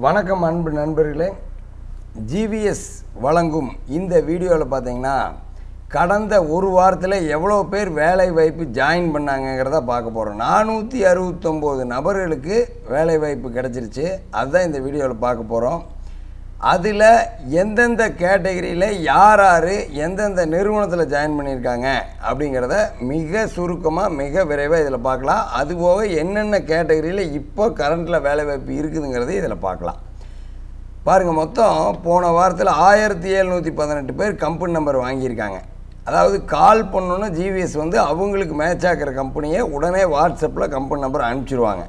வணக்கம் அன்பு நண்பர்களே. ஜிவிஎஸ் வழங்கும் இந்த வீடியோவில் பார்த்தீங்கன்னா கடந்த ஒரு வாரத்தில் எவ்வளோ பேர் வேலை வாய்ப்பு ஜாயின் பண்ணாங்கங்கிறத பார்க்க போகிறோம் நானூற்றி அறுபத்தொம்போது நபர்களுக்கு வேலை வாய்ப்பு கிடச்சிருச்சு. அதுதான் இந்த வீடியோவில் பார்க்க போகிறோம் அதில் எந்தெந்த கேட்டகரியில் யார் யார் எந்தெந்த நிறுவனத்தில் ஜாயின் பண்ணியிருக்காங்க அப்படிங்கிறத மிக சுருக்கமாக மிக விரைவாக இதில் பார்க்கலாம். அதுபோக என்னென்ன கேட்டகரியில் இப்போ கரண்ட்டில் வேலைவாய்ப்பு இருக்குதுங்கிறதை இதில் பார்க்கலாம். பாருங்கள் மொத்தம் போன வாரத்தில் ஆயிரத்தி எழுநூற்றி பதினெட்டு பேர் கம்பெனி நம்பர் வாங்கியிருக்காங்க. அதாவது கால் பண்ணோன்னு ஜிவிஎஸ் வந்து அவங்களுக்கு மேட்ச் ஆக்கிற கம்பெனியை உடனே வாட்ஸ்அப்பில் கம்பெனி நம்பர் அனுப்பிச்சிடுவாங்க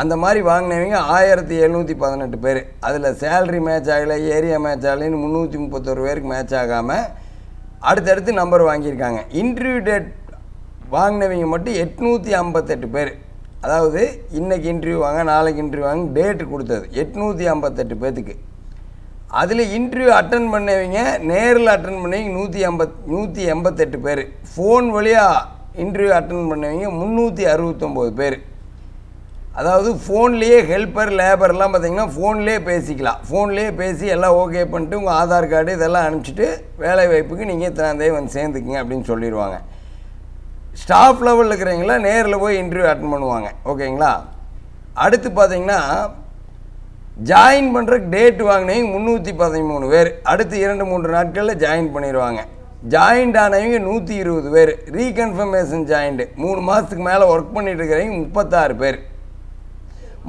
அந்த மாதிரி வாங்கினவங்க ஆயிரத்தி எழுநூற்றி பதினெட்டு பேர். அதில் சேல்ரி மேட்ச் ஆகலை ஏரியா மேட்ச் ஆகலைன்னு முந்நூற்றி முப்பத்தொரு பேருக்கு மேட்ச் ஆகாமல் அடுத்தடுத்து நம்பர் வாங்கியிருக்காங்க. இன்டர்வியூ டேட் வாங்கினவங்க மட்டும் எட்நூற்றி ஐம்பத்தெட்டு பேர். அதாவது இன்றைக்கி இன்டர்வியூ வாங்க நாளைக்கு இன்டர்வியூ வாங்க டேட்டு கொடுத்தது எட்நூற்றி ஐம்பத்தெட்டு பேர்த்துக்கு அதில் இன்டர்வியூ அட்டன் பண்ணவங்க நேரில் அட்டன் பண்ணவங்க நூற்றி ஐம்பத் நூற்றி எண்பத்தெட்டு பேர். ஃபோன் வழியாக இன்டர்வியூ அட்டன் பண்ணவங்க முந்நூற்றி அறுபத்தொம்போது பேர். அதாவது ஃபோன்லேயே ஹெல்ப்பர் லேபர்லாம் பார்த்தீங்கன்னா ஃபோன்லேயே பேசிக்கலாம். ஃபோன்லேயே பேசி எல்லாம் ஓகே பண்ணிட்டு உங்கள் ஆதார் கார்டு இதெல்லாம் அனுப்பிச்சிட்டு வேலை வாய்ப்புக்கு நீங்கள் இத்தனாந்தே வந்து சேர்ந்துக்குங்க அப்படின்னு சொல்லிடுவாங்க. ஸ்டாஃப் லெவலில் இருக்கிறவங்களாம் நேரில் போய் இன்டர்வியூ அட்டன் பண்ணுவாங்க. ஓகேங்களா? அடுத்து பார்த்தீங்கன்னா ஜாயின் பண்ணுற டேட் வாங்கினவங்க முந்நூற்றி பதிமூணு பேர். அடுத்து இரண்டு மூன்று நாட்களில் ஜாயின் பண்ணிடுவாங்க. ஜாயின்ட் ஆனவங்க நூற்றி இருபது பேர். ரீகன்ஃபர்மேஷன் ஜாயின்ட் மூணு மாதத்துக்கு மேலே ஒர்க் பண்ணிட்டு இருக்கிறவங்க முப்பத்தாறு பேர்.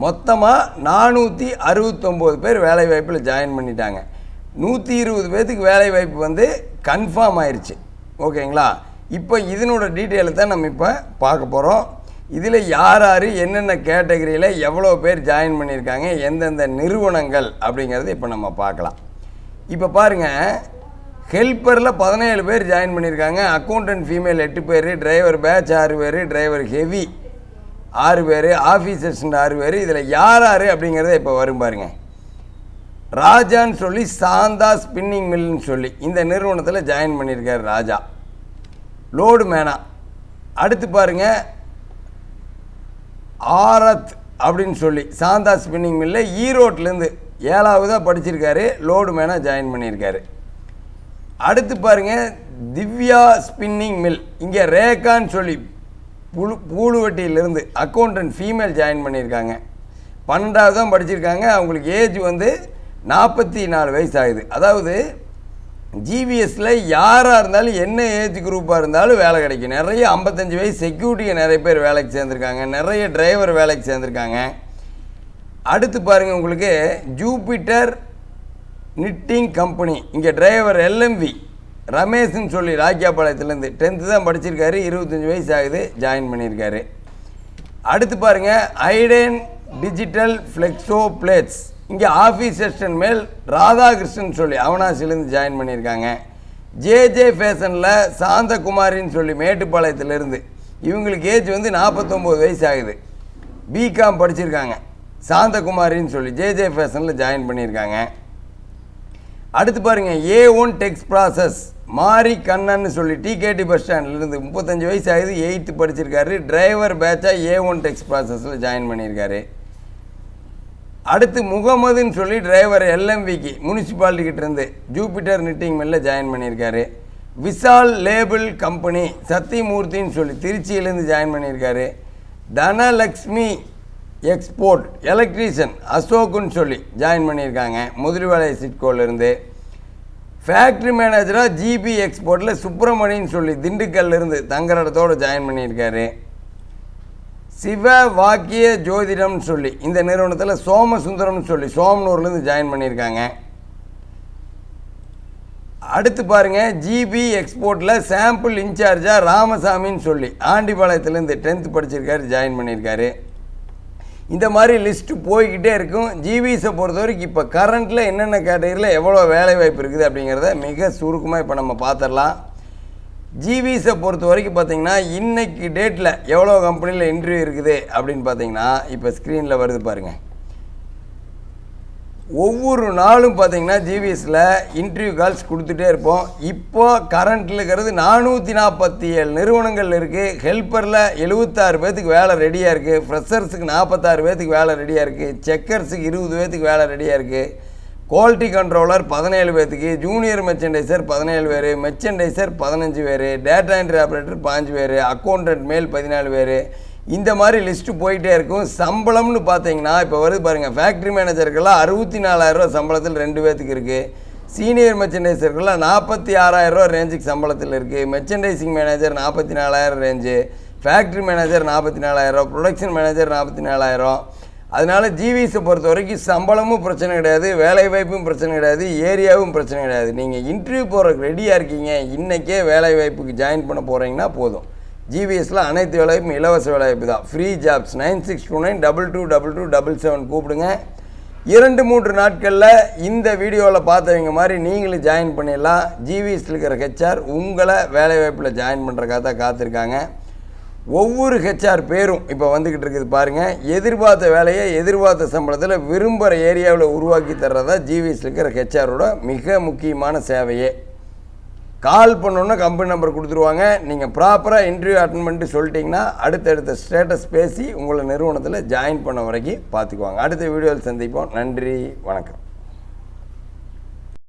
மொத்தமாக நானூற்றி அறுபத்தொம்போது பேர் வேலைவாய்ப்பில் ஜாயின் பண்ணிட்டாங்க. நூற்றி இருபது பேர்த்துக்கு வேலைவாய்ப்பு வந்து கன்ஃபார்ம் ஆயிடுச்சு ஓகேங்களா? இப்போ இதனோட டீட்டெயிலை தான் நம்ம இப்போ பார்க்க போகிறோம் இதில் யார் யார் என்னென்ன கேட்டகரியில் எவ்வளோ பேர் ஜாயின் பண்ணியிருக்காங்க எந்தெந்த நிறுவனங்கள் அப்படிங்கிறத இப்போ நம்ம பார்க்கலாம். இப்போ பாருங்கள் ஹெல்ப்பரில் பதினேழு பேர் ஜாயின் பண்ணியிருக்காங்க. அக்கௌண்டன்ட் ஃபீமேல் எட்டு பேர் டிரைவர் பேட்ச் ஆறு பேர் டிரைவர் ஹெவி ஆறு பேர் ஆஃபீஸர்ஸ்ன்ற ஆறு பேர் இதில் யார் யார் அப்படிங்கிறத இப்போ வரும் பாருங்க. ராஜான்னு சொல்லி சாந்தா ஸ்பின்னிங் மில்னு சொல்லி இந்த நிறுவனத்தில் ஜாயின் பண்ணியிருக்கார் ராஜா. லோடு மேனா அடுத்து பாருங்க ஆரத் அப்படின்னு சொல்லி சாந்தா ஸ்பின்னிங் மில்ல ஈரோட்லேருந்து ஏழாவதாக படிச்சிருக்காரு லோடு மேனா ஜாயின் பண்ணியிருக்காரு அடுத்து பாருங்கள் திவ்யா ஸ்பின்னிங் மில் இங்கே ரேகான்னு சொல்லி புழு பூலுவட்டியிலிருந்து அக்கௌண்டன்ட் ஃபீமேல் ஜாயின் பண்ணியிருக்காங்க. பன்னெண்டாவது தான் படிச்சிருக்காங்க. அவங்களுக்கு ஏஜ் வந்து நாற்பத்தி நாலு வயசு ஆகுது அதாவது ஜிவிஎஸ்சில் யாராக இருந்தாலும் என்ன ஏஜ் குரூப்பாக இருந்தாலும் வேலை கிடைக்கும். நிறைய ஐம்பத்தஞ்சு வயசு செக்யூரிட்டியை நிறைய பேர் வேலைக்கு சேர்ந்துருக்காங்க. நிறைய டிரைவர் வேலைக்கு சேர்ந்துருக்காங்க. அடுத்து பாருங்கள் உங்களுக்கு ஜூபிட்டர் நிட்டிங் கம்பெனி இங்கே டிரைவர் எல்எம்வி ரமேஷ்னு சொல்லி ராக்கியாபாளையத்துலேருந்து டென்த்து தான் படிச்சிருக்காரு இருபத்தஞ்சி வயசு ஆகுது ஜாயின் பண்ணியிருக்காரு. அடுத்து பாருங்கள் ஐடென் டிஜிட்டல் ஃப்ளெக்ஸோ பிளேட்ஸ் இங்கே ஆஃபீஸ் அசிஸ்டன்ட் மேல் ராதாகிருஷ்ணன் சொல்லி அவனாசிலேருந்து ஜாயின் பண்ணியிருக்காங்க. ஜேஜே ஃபேஷனில் சாந்தகுமாரின்னு சொல்லி மேட்டுப்பாளையத்துலேருந்து. இவங்களுக்கு ஏஜ் வந்து நாற்பத்தொம்போது வயசு ஆகுது. பிகாம் படிச்சிருக்காங்க. சாந்தகுமாரின்னு சொல்லி ஜேஜே ஃபேஷனில் ஜாயின் பண்ணியிருக்காங்க. அடுத்து பாருங்க ஏ ஒன் டெக்ஸ் ப்ராசஸ் மாரி கண்ணன்னு சொல்லி டிகேடி பஸ் ஸ்டாண்ட்லேருந்து முப்பத்தஞ்சு வயசு ஆகுது எயித்து படிச்சிருக்காரு டிரைவர் பேட்சாக ஏ ஒன் டெக்ஸ் ப்ராசஸில் ஜாயின் பண்ணியிருக்காரு. அடுத்து முகமதுன்னு சொல்லி டிரைவர் எல்எம்விக்கு முனிசிபாலிட்டிக்கிட்ட இருந்து ஜூபிட்டர் நிட்டிங் மில்ல ஜாயின் பண்ணியிருக்காரு. விஷால் லேபிள் கம்பெனி சத்தியமூர்த்தின்னு சொல்லி திருச்சியிலேருந்து ஜாயின் பண்ணியிருக்காரு. தனலக்ஷ்மி எக்ஸ்போர்ட் எலக்ட்ரீஷியன் அசோக்குன்னு சொல்லி ஜாயின் பண்ணியிருக்காங்க. முதலிவாளைய சிட்கோலேருந்து. ஃபேக்ட்ரி மேனேஜராக ஜிபி எக்ஸ்போர்ட்டில் சுப்பிரமணின்னு சொல்லி திண்டுக்கல்லிருந்து தங்குற இடத்தோடு ஜாயின் பண்ணியிருக்காரு. சிவ வாக்கிய ஜோதிடம்னு சொல்லி இந்த நிறுவனத்தில் சோமசுந்தரம்னு சொல்லி சோமனூர்லேருந்து ஜாயின் பண்ணியிருக்காங்க. அடுத்து பாருங்கள் ஜிபி எக்ஸ்போர்ட்டில் சாம்பிள் இன்சார்ஜாக ராமசாமின்னு சொல்லி ஆண்டிபாளையத்துலேருந்து டென்த்து படிச்சிருக்காரு ஜாயின் பண்ணியிருக்காரு. இந்த மாதிரி லிஸ்ட்டு போய்கிட்டே இருக்கும். ஜிவிஸை பொறுத்த வரைக்கும் இப்போ கரண்ட்டில் என்னென்ன கேட்டகரியில் எவ்வளோ வேலை வாய்ப்பு இருக்குது அப்படிங்கிறத மிக சுருக்கமாக இப்போ நம்ம பார்த்துடலாம் ஜிவிஸை பொறுத்த வரைக்கும் பார்த்தீங்கன்னா இன்றைக்கி டேட்டில் எவ்வளோ கம்பெனியில் இன்டர்வியூ இருக்குது அப்படின்னு பார்த்தீங்கன்னா இப்போ ஸ்க்ரீனில் வருது பாருங்கள் ஒவ்வொரு நாளும் பார்த்தீங்கன்னா ஜிவிஎஸில் இன்டர்வியூ கால்ஸ் கொடுத்துட்டே இருப்போம். இப்போ கரண்ட்டில் இருக்கிறது நானூற்றி நாற்பத்தி ஏழு நிறுவனங்கள் இருக்குது ஹெல்ப்பரில் எழுபத்தாறு பேர்த்துக்கு வேலை ரெடியாக இருக்குது ஃப்ரெஷர்ஸுக்கு நாற்பத்தாறு பேர்த்துக்கு வேலை ரெடியாக இருக்குது செக்கர்ஸுக்கு இருபது பேர்த்துக்கு வேலை ரெடியாக இருக்குது குவாலிட்டி கண்ட்ரோலர் பதினேழு பேர்த்துக்கு ஜூனியர் மெர்ச்சன்டைசர் பதினேழு பேர் மெர்ச்சன்டைசர் பதினஞ்சு பேர் டேட்டா என்ட்ரி ஆப்ரேட்டர் பாஞ்சு பேர் அக்கௌண்டன்ட் மேல் பதினாலு பேர். இந்த மாதிரி லிஸ்ட்டு போயிட்டே இருக்கும். சம்பளம்னு பார்த்தீங்கன்னா இப்போ வருது பாருங்கள் ஃபேக்ட்ரி மேனேஜருக்கெல்லாம் அறுபத்தி நாலாயிரரூவா சம்பளத்தில் ரெண்டு பேர்த்துக்கு இருக்குது சீனியர் மெர்ச்சன்டைசருக்கெல்லாம் நாற்பத்தி ஆறாயிரரூவா ரேஞ்சுக்கு சம்பளத்தில் இருக்குது மெர்ச்சன்டைசிங் மேனேஜர் நாற்பத்தி நாலாயிரம் ரேஞ்சு ஃபேக்ட்ரி மேனேஜர் நாற்பத்தி நாலாயிரம் ப்ரொடக்ஷன் மேனேஜர் நாற்பத்தி நாலாயிரம் அதனால ஜிவிஸை பொறுத்த வரைக்கும் சம்பளமும் பிரச்சனை கிடையாது வேலைவாய்ப்பும் பிரச்சனை கிடையாது ஏரியாவும் பிரச்சனை கிடையாது. நீங்கள் இன்டர்வியூ போகிறதுக்கு ரெடியாக இருக்கீங்க இன்றைக்கே வேலைவாய்ப்புக்கு ஜாயின் பண்ண போகிறீங்கன்னா போதும். ஜிவிஎஸில் அனைத்து வேலைவாய்ப்பும் இலவச வேலைவாய்ப்பு தான். Free jobs nine six two nine double two double two double seven கூப்பிடுங்க. இரண்டு மூன்று நாட்களில் இந்த வீடியோவில் பார்த்தவங்க மாதிரி நீங்களும் ஜாயின் பண்ணிடலாம். ஜிவிஎஸ்ல இருக்கிற ஹெச்ஆர் உங்களை வேலைவாய்ப்பில் ஜாயின் பண்ணுறக்காக தான் காத்திருக்காங்க. ஒவ்வொரு ஹெச்ஆர் பேரும் இப்போ வந்துக்கிட்டு இருக்குது பாருங்கள் எதிர்பார்த்த வேலையை எதிர்பார்த்த சம்பளத்தில் விரும்புகிற ஏரியாவில் உருவாக்கி தர்றதா ஜிவிஎஸ் இருக்கிற ஹெச்ஆரோட மிக முக்கியமான சேவையே. கால் பண்ணோன்னா கம்பெனி நம்பர் கொடுத்துருவாங்க. நீங்கள் ப்ராப்பராக இன்டர்வியூ அட்டன் பண்ணிட்டு சொல்லிட்டீங்கன்னா அடுத்தடுத்த ஸ்டேட்டஸ் பேசி உங்களை நிறுவனத்தில் ஜாயின் பண்ண வரைக்கும் பார்த்துக்குவாங்க அடுத்த வீடியோவில் சந்திப்போம். நன்றி வணக்கம்.